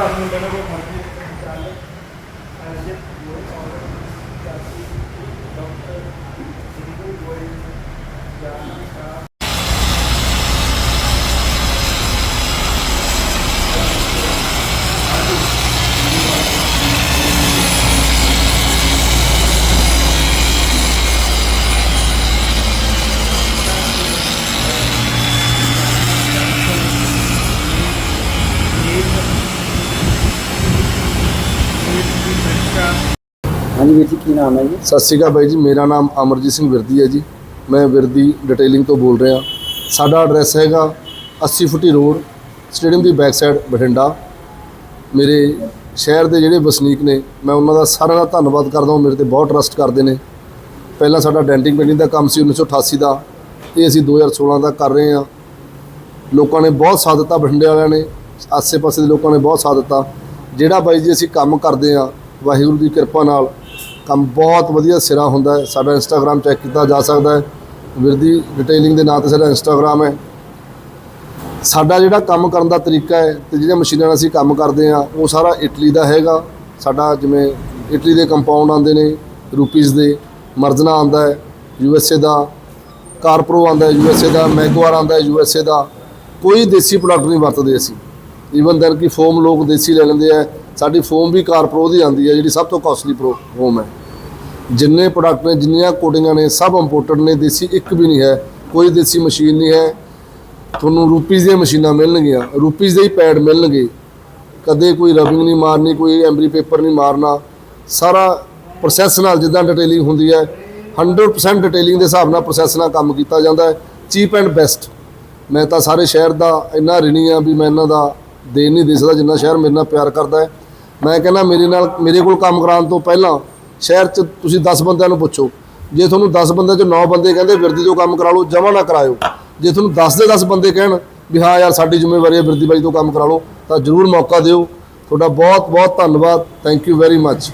ਮੁੰਡੇ ਨੇ ਕੋਈ ਮਰਜ਼ੀ ਚੱਲ ਐਸੇ ਕੋਈ ਔਰ ਡਾਕਟਰ ਸਿੰਗਲ ਬੋਏ ਜਾਨ ਕਾ ਹਾਂਜੀ ਵੀਰ ਜੀ, ਕੀ ਨਾਮ ਹੈ ਜੀ? ਸਤਿ ਸ਼੍ਰੀ ਅਕਾਲ ਬਾਈ ਜੀ, ਮੇਰਾ ਨਾਮ ਅਮਰਜੀਤ ਸਿੰਘ ਵਿਰਦੀ ਹੈ ਜੀ। ਮੈਂ ਵਿਰਦੀ ਡਿਟੇਲਿੰਗ ਤੋਂ ਬੋਲ ਰਿਹਾ। ਸਾਡਾ ਐਡਰੈਸ ਹੈਗਾ 80 ਫੁੱਟੀ ਰੋਡ, ਸਟੇਡੀਅਮ ਦੀ ਬੈਕ ਸਾਈਡ ਬਠਿੰਡਾ। ਮੇਰੇ ਸ਼ਹਿਰ ਦੇ ਜਿਹੜੇ ਵਸਨੀਕ ਨੇ, ਮੈਂ ਉਹਨਾਂ ਦਾ ਸਾਰਿਆਂ ਦਾ ਧੰਨਵਾਦ ਕਰਦਾ ਹਾਂ, ਮੇਰੇ ਤੇ ਬਹੁਤ ਟਰਸਟ ਕਰਦੇ ਨੇ। ਪਹਿਲਾਂ ਸਾਡਾ ਡੈਂਟਿੰਗ ਪੇਂਟਿੰਗ ਦਾ ਕੰਮ ਸੀ 1988 ਦਾ। ਇਹ ਅਸੀਂ 2016 ਦਾ ਕਰ ਰਹੇ ਹਾਂ। ਲੋਕਾਂ ਨੇ ਬਹੁਤ ਸਾਥ ਦਿੱਤਾ ਬਠਿੰਡੇ ਵਾਲਿਆਂ ਨੇ, ਆਸੇ-ਪਾਸੇ ਦੇ ਲੋਕਾਂ ਨੇ ਬਹੁਤ ਸਾਥ ਦਿੱਤਾ। ਜਿਹੜਾ ਬਾਈ ਜੀ ਅਸੀਂ ਕੰਮ ਕਰਦੇ ਹਾਂ, ਵਾਹਿਗੁਰੂ ਦੀ ਕਿਰਪਾ ਨਾਲ ਕੰਮ ਬਹੁਤ ਵਧੀਆ ਸਿਰਾ ਹੁੰਦਾ ਹੈ। ਸਾਡਾ ਇੰਸਟਾਗ੍ਰam ਚੈੱਕ ਕੀਤਾ ਜਾ ਸਕਦਾ ਹੈ। ਵਿਰਦੀ ਡਿਟੇਲਿੰਗ ਦੇ ਨਾਂ ਤੇ ਸਾਡਾ ਇੰਸਟਾਗ੍ਰam ਹੈ। ਸਾਡਾ ਜਿਹੜਾ ਕੰਮ ਕਰਨ ਦਾ ਤਰੀਕਾ ਹੈ ਤੇ ਜਿਹੜੀਆਂ ਮਸ਼ੀਨਾਂ ਨਾਲ ਅਸੀਂ ਕੰਮ ਕਰਦੇ ਹਾਂ, ਉਹ ਸਾਰਾ ਇਟਲੀ ਦਾ ਹੈਗਾ। ਸਾਡਾ ਜਿਵੇਂ ਇਟਲੀ ਦੇ ਕੰਪਾਊਂਡ ਆਉਂਦੇ ਨੇ ਰੂਪੀਜ਼ ਦੇ, ਮਰਜਨਾ ਆਉਂਦਾ ਹੈ ਯੂਐਸਏ ਦਾ ਕਾਰਪਰੋ ਆਉਂਦਾ ਹੈ ਯੂਐਸਏ ਦਾ ਮੈਗਵਾਰ ਆਉਂਦਾ ਹੈ ਯੂਐਸਏ ਦਾ। ਕੋਈ ਦੇਸੀ ਪ੍ਰੋਡਕਟ ਨਹੀਂ ਵਰਤਦੇ ਅਸੀਂ। ਈਵਨ ਦਰ ਕਿ ਫੋਮ ਲੋਕ ਦੇਸੀ ਲੈ ਲੈਂਦੇ ਆ। ਸਾਡੀ ਫੋਮ ਵੀ ਕਾਰਪਰੋ ਦੀ ਆਉਂਦੀ ਹੈ, ਜਿਹੜੀ ਸਭ ਤੋਂ ਕਾਸਟਲੀ ਪ੍ਰੋ ਫੋਮ ਹੈ। ਜਿੰਨੇ ਪ੍ਰੋਡਕਟ ਨੇ, ਜਿੰਨੀਆਂ ਕੋਟਿੰਗਾਂ ਨੇ, ਸਭ ਇੰਪੋਰਟਡ ਨੇ, ਦੇਸੀ ਇੱਕ ਵੀ ਨਹੀਂ ਹੈ, ਕੋਈ ਦੇਸੀ ਮਸ਼ੀਨ ਨਹੀਂ ਹੈ। ਤੁਹਾਨੂੰ ਰੂਪੀਜ਼ ਦੀਆਂ ਮਸ਼ੀਨਾਂ ਮਿਲਣਗੀਆਂ ਰੂਪੀਜ਼ ਦੇ ਹੀ ਪੈਡ ਮਿਲਣਗੇ। ਕਦੇ ਕੋਈ ਰਬਿੰਗ ਨਹੀਂ ਮਾਰਨੀ, ਕੋਈ ਐਮਬਰੀ ਪੇਪਰ ਨਹੀਂ ਮਾਰਨਾ। ਸਾਰਾ ਪ੍ਰੋਸੈਸ ਨਾਲ ਜਿੱਦਾਂ ਡਿਟੇਲਿੰਗ ਹੁੰਦੀ ਹੈ 100% ਡਿਟੇਲਿੰਗ ਦੇ ਹਿਸਾਬ ਨਾਲ ਪ੍ਰੋਸੈਸ ਨਾਲ ਕੰਮ ਕੀਤਾ ਜਾਂਦਾ ਹੈ। ਚੀਪ ਐਂਡ ਬੈਸਟ ਮੈਂ ਤਾਂ ਸਾਰੇ ਸ਼ਹਿਰ ਦਾ ਇੰਨਾ ਰਿਣੀ ਆ ਵੀ ਮੈਂ ਇਹਨਾਂ ਦਾ ਦੇ ਨਹੀਂ ਦੇ ਸਕਦਾ, ਜਿੰਨਾ ਸ਼ਹਿਰ ਮੇਰੇ ਨਾਲ ਪਿਆਰ ਕਰਦਾ ਹੈ। ਮੈਂ ਕਹਿੰਦਾ ਮੇਰੇ ਨਾਲ, ਮੇਰੇ ਕੋਲ ਕੰਮ ਕਰਾਉਣ ਤੋਂ ਪਹਿਲਾਂ ਸ਼ਹਿਰ 'ਚ ਤੁਸੀਂ 10 ਬੰਦਿਆਂ ਨੂੰ ਪੁੱਛੋ। ਜੇ ਤੁਹਾਨੂੰ 10 ਬੰਦਿਆਂ 'ਚੋਂ 9 ਬੰਦੇ ਕਹਿੰਦੇ ਵਿਰਦੀ ਤੋਂ ਕੰਮ ਕਰਾ ਲਓ, ਜਮਾ ਨਾ ਕਰਾਇਓ। ਜੇ ਤੁਹਾਨੂੰ 10 ਦੇ 10 ਬੰਦੇ ਕਹਿਣ ਵੀ ਹਾਂ ਯਾਰ ਸਾਡੀ ਜ਼ਿੰਮੇਵਾਰੀ ਹੈ ਵਿਰਦੀ ਬਾਈ ਤੋਂ ਕੰਮ ਕਰਾ ਲਓ, ਤਾਂ ਜ਼ਰੂਰ ਮੌਕਾ ਦਿਓ। ਤੁਹਾਡਾ ਬਹੁਤ ਬਹੁਤ ਧੰਨਵਾਦ। Thank you very much